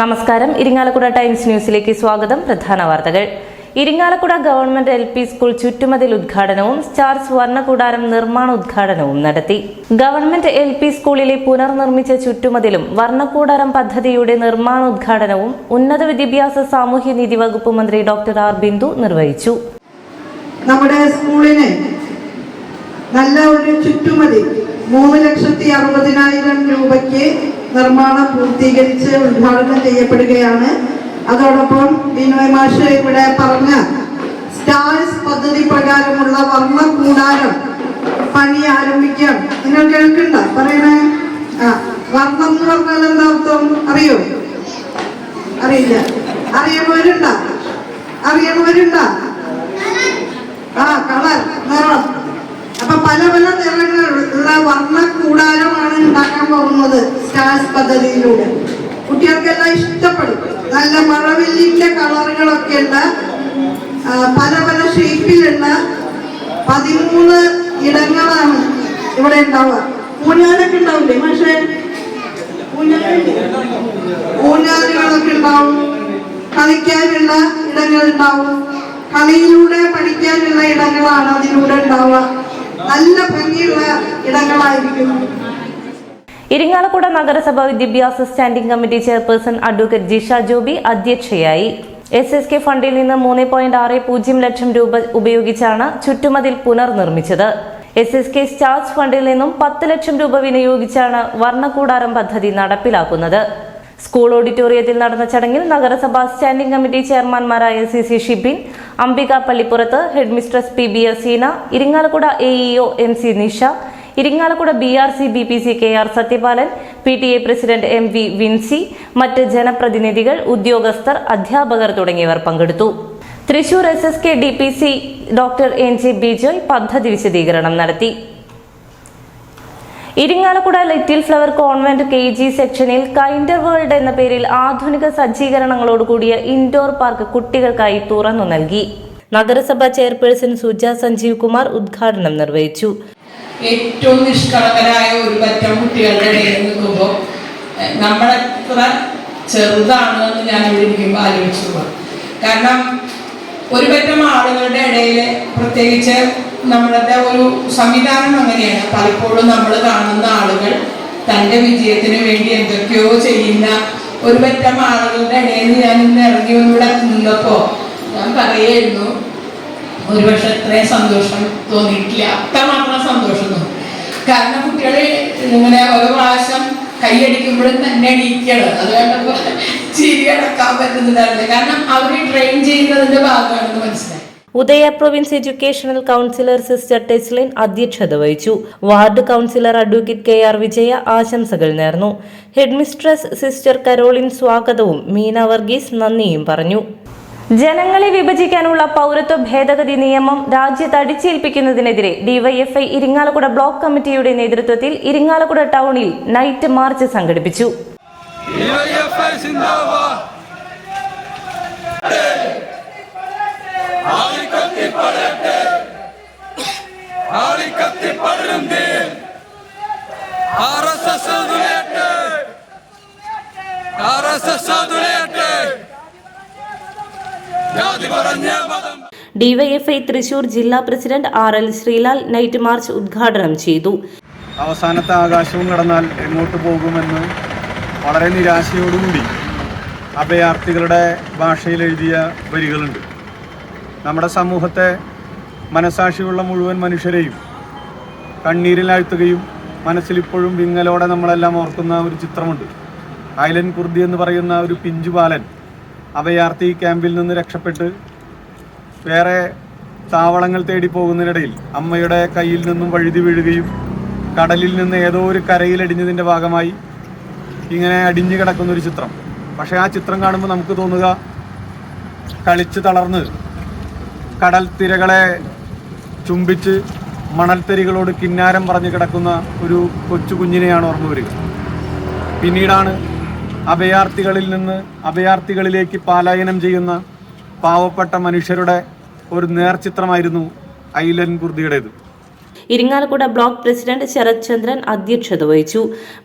നമസ്കാരം. ഇരിങ്ങാലക്കുട ടൈംസ് ന്യൂസിലേക്ക് സ്വാഗതം. പ്രധാന വാർത്തകൾ. Irinjalakuda government L P school ചുറ്റുമതിൽ ഉദ്ഘാടനവും സ്റ്റാർ സ്വർണകൂടാരം നിർമ്മാണ ഉദ്ഘാടനവും നടത്തി. ഗവൺമെന്റ് എൽ പി സ്കൂളിലെ പുനർനിർമ്മിച്ച ചുറ്റുമതിലും വർണക്കൂടാരം പദ്ധതിയുടെ നിർമ്മാണോദ്ഘാടനവും ഉന്നത വിദ്യാഭ്യാസ സാമൂഹ്യനീതി വകുപ്പ് മന്ത്രി ഡോക്ടർ ആർ ബിന്ദു നിർവഹിച്ചു. നമ്മുടെ സ്കൂളിന് നല്ല ഒരു ചുറ്റുമതി. മൂന്ന് ലക്ഷത്തി അറുപതിനായിരം രൂപയ്ക്ക് നിർമ്മാണം പൂർത്തീകരിച്ച് ഉദ്ഘാടനം ചെയ്യപ്പെടുകയാണ്. അതോടൊപ്പം ബിനോയ് മാഷ് ഇവിടെ പറഞ്ഞ സ്റ്റാർസ് പദ്ധതി പ്രകാരമുള്ള വർണ കൂടാരം പണി ആരംഭിക്കാം. നിങ്ങൾ കേൾക്കണ്ട. പറയണേ? ആ വർണം എന്ന് പറഞ്ഞാൽ എന്താ അർത്ഥം? അറിയോ? അറിയില്ല. അറിയുന്നവരുണ്ട? അറിയണവരുണ്ട? ആ കളർ നിറം. അപ്പൊ പല പല നിറങ്ങളുള്ള സ്റ്റാർസ് പദ്ധതിയിലൂടെ. കുട്ടികൾക്കെല്ലാം ഇഷ്ടപ്പെടും. നല്ല മഴവില്ലിന്റെ കളറുകളൊക്കെ ഉള്ള പല പല ഷേപ്പിലുള്ള പതിമൂന്ന് ഇടങ്ങളാണ് ഇവിടെ ഉണ്ടാവുക. ഊഞ്ഞാലൊക്കെ ഉണ്ടാവില്ലേ പക്ഷേ? ഊഞ്ഞാലുകളൊക്കെ ഉണ്ടാവും. കളിക്കാനുള്ള ഇടങ്ങൾ ഉണ്ടാവും. കളിയിലൂടെ പഠിക്കാനുള്ള ഇടങ്ങളാണ് അതിലൂടെ ഉണ്ടാവുക. നല്ല ഭംഗിയുള്ള ഇടങ്ങളായിരിക്കും. ഇരിങ്ങാലക്കുട നഗരസഭ വിദ്യാഭ്യാസ standing committee chairperson advocate Jisha Joby അധ്യക്ഷയായി. എസ് എസ് കെ ഫണ്ടിൽ നിന്ന് മൂന്ന് പോയിന്റ് ആറ് പൂജ്യം ലക്ഷം രൂപ ഉപയോഗിച്ചാണ് ചുറ്റുമതിൽ പുനർനിർമ്മിച്ചത്. എസ് എസ് കെ സ്റ്റാർസ് ഫണ്ടിൽ നിന്നും പത്ത് ലക്ഷം രൂപ വിനിയോഗിച്ചാണ് വർണക്കൂടാരം പദ്ധതി നടപ്പിലാക്കുന്നത്. സ്കൂൾ ഓഡിറ്റോറിയത്തിൽ നടന്ന ചടങ്ങിൽ നഗരസഭാ സ്റ്റാൻഡിംഗ് കമ്മിറ്റി ചെയർമാൻമാരായ C C Shibin Ambika പള്ളിപ്പുറത്ത് headmistress P B Azeena Irinjalakuda AEO EO M C Nisha Irinjalakuda B R C B P C K R Sathyapalan P T A president M V Vincy മറ്റ് ജനപ്രതിനിധികൾ ഉദ്യോഗസ്ഥർ അധ്യാപകർ തുടങ്ങിയവർ പങ്കെടുത്തു. Thrissur S S K D P C doctor N J Bijoy പദ്ധതി വിശദീകരണം നടത്തി. Irinjalakuda Little Flower Convent K G സെക്ഷനിൽ കൈൻഡർ വേൾഡ് എന്ന പേരിൽ ആധുനിക സജ്ജീകരണങ്ങളോടുകൂടിയ ഇൻഡോർ പാർക്ക് കുട്ടികൾക്കായി തുറന്നു നൽകി. നഗരസഭാ ചെയർപേഴ്സൺ സുജ സഞ്ജീവ് കുമാർ ഉദ്ഘാടനം നിർവഹിച്ചു. ഏറ്റവും നിഷ്കളങ്കരായ ഒരു പറ്റം കുട്ടികളുടെ ഇടയിൽ നിൽക്കുമ്പോൾ നമ്മളെത്ര ചെറുതാണ് എന്ന് ഞാൻ ഇവിടെ ഇരിക്കുമ്പോൾ ആലോചിച്ചു കാരണം ഒരു പറ്റം ആളുകളുടെ ഇടയിൽ പ്രത്യേകിച്ച് നമ്മളുടെ ഒരു സംവിധാനം അങ്ങനെയാണ്. പലപ്പോഴും നമ്മൾ കാണുന്ന ആളുകൾ തന്റെ വിജയത്തിന് വേണ്ടി എന്തൊക്കെയോ ചെയ്യുന്ന ഒരു പറ്റം ആളുകളുടെ ഇടയിൽ ഞാൻ ഇന്ന് ഇറങ്ങി ഇവിടെ നിന്നപ്പോൾ ഞാൻ പറയായിരുന്നു ഒരുപക്ഷെ അത്രയും സന്തോഷം തോന്നിയിട്ടില്ല. അത്രമാത്രം സന്തോഷം തോന്നി. കാരണം കുട്ടികളെ ഇങ്ങനെ ഓരോ പ്രാവശ്യം കൈയടിക്കുമ്പോഴും തന്നെ എണീക്കണം. അത് കണ്ടപ്പോ ചിരി അടക്കാൻ കാരണം അവർ ട്രെയിൻ ചെയ്യുന്നതിന്റെ ഭാഗമാണെന്ന് മനസ്സിലായി. Udaya province educational councillor sister Teslin അധ്യക്ഷത വഹിച്ചു. Ward councillor advocate K R Vijaya ആശംസകൾ നേർന്നു. ഹെഡ്മിസ്ട്രസ് സിസ്റ്റർ കരോളിൻ സ്വാഗതവും മീന വർഗീസ് നന്ദിയും പറഞ്ഞു. ജനങ്ങളെ വിഭജിക്കാനുള്ള പൗരത്വ ഭേദഗതി നിയമം രാജ്യത്ത് അടിച്ചേൽപ്പിക്കുന്നതിനെതിരെ ഡിവൈഎഫ്ഐ ഇരിങ്ങാലക്കുട ബ്ലോക്ക് കമ്മിറ്റിയുടെ നേതൃത്വത്തിൽ ഇരിങ്ങാലക്കുട ടൗണിൽ നൈറ്റ് മാർച്ച് സംഘടിപ്പിച്ചു. R S S R S S DYFI Thrissur ജില്ലാ president R L Sreelal night march ഉദ്ഘാടനം ചെയ്തു. അവസാനത്തെ ആകാശവും കടന്നാൽ എങ്ങോട്ട് പോകുമെന്ന് വളരെ നിരാശയോടുകൂടി അഭയാർത്ഥികളുടെ ഭാഷയിൽ എഴുതിയ വരികളുണ്ട്. നമ്മുടെ സമൂഹത്തെ മനസാക്ഷിയുള്ള മുഴുവൻ മനുഷ്യരെയും കണ്ണീരിലാഴ്ത്തുകയും മനസ്സിലിപ്പോഴും വിങ്ങലോടെ നമ്മളെല്ലാം ഓർക്കുന്ന ഒരു ചിത്രമുണ്ട്. ഐലൻ കുർദി എന്ന് പറയുന്ന ഒരു പിഞ്ചു ബാലൻ അഭയാർത്ഥി ക്യാമ്പിൽ നിന്ന് രക്ഷപ്പെട്ട് വേറെ താവളങ്ങൾ തേടി പോകുന്നതിനിടയിൽ അമ്മയുടെ കയ്യിൽ നിന്നും വഴുതി വീഴുകയും കടലിൽ നിന്ന് ഏതോ ഒരു കരയിലടിഞ്ഞതിന്റെ ഭാഗമായി ഇങ്ങനെ അടിഞ്ഞു കിടക്കുന്ന ഒരു ചിത്രം. പക്ഷേ ആ ചിത്രം കാണുമ്പോൾ നമുക്ക് തോന്നുക കളിച്ച് തളർന്ന് കടൽ തിരകളെ ചുംബിച്ച് മണൽത്തരികളോട് കിന്നാരം പറഞ്ഞു കിടക്കുന്ന ഒരു കൊച്ചു കുഞ്ഞിനെയാണ് ഓർമ്മ വരിക. പിന്നീടാണ് അഭയാർത്ഥികളിൽ നിന്ന് അഭയാർത്ഥികളിലേക്ക് പാലായനം ചെയ്യുന്ന പാവപ്പെട്ട മനുഷ്യരുടെ ഒരു നേർചിത്രമായിരുന്നു ഐലൻ കുർദിയുടേത് ഇരിങ്ങാലക്കുട ബ്ലോക്ക് പ്രസിഡന്റ് ശരത് ചന്ദ്രൻ അധ്യക്ഷത വഹിച്ചു.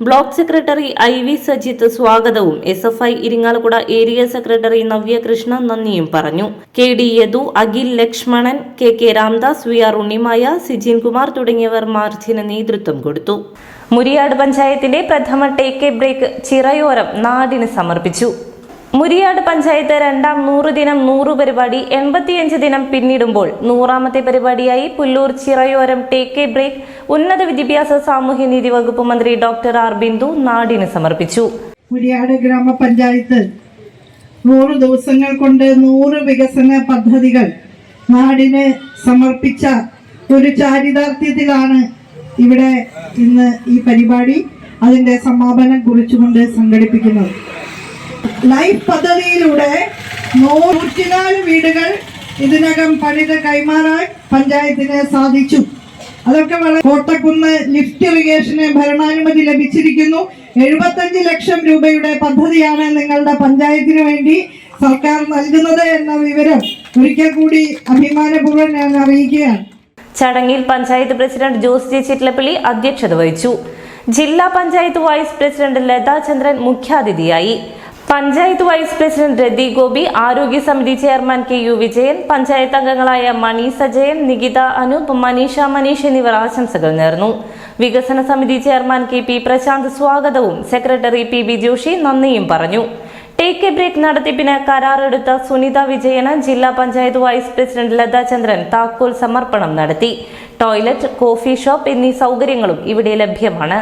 Block secretary I V Sajith സ്വാഗതവും S F I Irinjalakuda area secretary Navyakrishna നന്ദിയും പറഞ്ഞു. K D Yadu Akhil Lakshmanan K K Ramdas V R Unnimaya Sijin Kumar തുടങ്ങിയവർ മാർച്ചിന് നേതൃത്വം കൊടുത്തു. മുരിയാട് പഞ്ചായത്തിന്റെ പ്രഥമ ടേക്ക് എ ബ്രേക്ക് ചിറയോരം നാടിന് സമർപ്പിച്ചു. മുരിയാട് പഞ്ചായത്ത് രണ്ടാം നൂറ് ദിനം നൂറ് പരിപാടി എൺപത്തിയഞ്ച് ദിനം പിന്നിടുമ്പോൾ നൂറാമത്തെ പരിപാടിയായി Pullur Chirayoram take a break ഉന്നത വിദ്യാഭ്യാസ സാമൂഹ്യനീതി വകുപ്പ് മന്ത്രി ഡോക്ടർ ആർ ബിന്ദു നാടിന് സമർപ്പിച്ചു. മുരിയാട് ഗ്രാമപഞ്ചായത്ത് നൂറ് ദിവസങ്ങൾ കൊണ്ട് നൂറ് വികസന പദ്ധതികൾ നാടിന് സമർപ്പിച്ച ഒരു ചാരിതാർത്ഥ്യത്തിലാണ് ഇവിടെ ഇന്ന് ഈ പരിപാടി. അതിന്റെ സമാപനം കുറിച്ചുകൊണ്ട് സംഘടിപ്പിക്കുന്നത് ലൈഫ് പദ്ധതിയിലൂടെ നൂറ്റിനാല് വീടുകൾ ഇതിനകം പണിത് കൈമാറാൻ പഞ്ചായത്തിന് സാധിച്ചു. അതൊക്കെ വളരെ കോട്ടക്കുന്ന് ലിഫ്റ്റ് ഇറിഗേഷന് ഭരണാനുമതി ലഭിച്ചിരിക്കുന്നു. എഴുപത്തഞ്ച് ലക്ഷം രൂപയുടെ പദ്ധതിയാണ് നിങ്ങളുടെ പഞ്ചായത്തിന് വേണ്ടി സർക്കാർ നൽകുന്നത് എന്ന വിവരം ഒരിക്കൽ കൂടി അഭിമാനപൂർവം ഞാൻ അറിയിക്കുകയാണ്. ചടങ്ങിൽ പഞ്ചായത്ത് പ്രസിഡന്റ് ജോസ് ജെ ചിറ്റ്ലപ്പള്ളി അധ്യക്ഷത വഹിച്ചു. ജില്ലാ പഞ്ചായത്ത് വൈസ് പ്രസിഡന്റ് ലതാ ചന്ദ്രൻ മുഖ്യാതിഥിയായി. പഞ്ചായത്ത് വൈസ് പ്രസിഡന്റ് രതി ഗോപി ആരോഗ്യ സമിതി chairman K U Vijayan panchayat അംഗങ്ങളായ മണി സജയൻ നികിത അനൂപ് മനീഷ മനീഷ് എന്നിവർ ആശംസകൾ നേർന്നു. വികസന സമിതി ചെയർമാൻ കെ പി പ്രശാന്ത് സ്വാഗതവും സെക്രട്ടറി പി ബി ജോഷി നന്ദിയും പറഞ്ഞു. ടേക്ക് എ ബ്രേക്ക് നടത്തിപ്പിന് കരാറെടുത്ത സുനിത വിജയന് ജില്ലാ പഞ്ചായത്ത് വൈസ് പ്രസിഡന്റ് ലതാ ചന്ദ്രൻ താക്കോൽ സമർപ്പണം നടത്തി. ടോയ്ലറ്റ് കോഫി ഷോപ്പ് എന്നീ സൗകര്യങ്ങളും ഇവിടെ ലഭ്യമാണ്.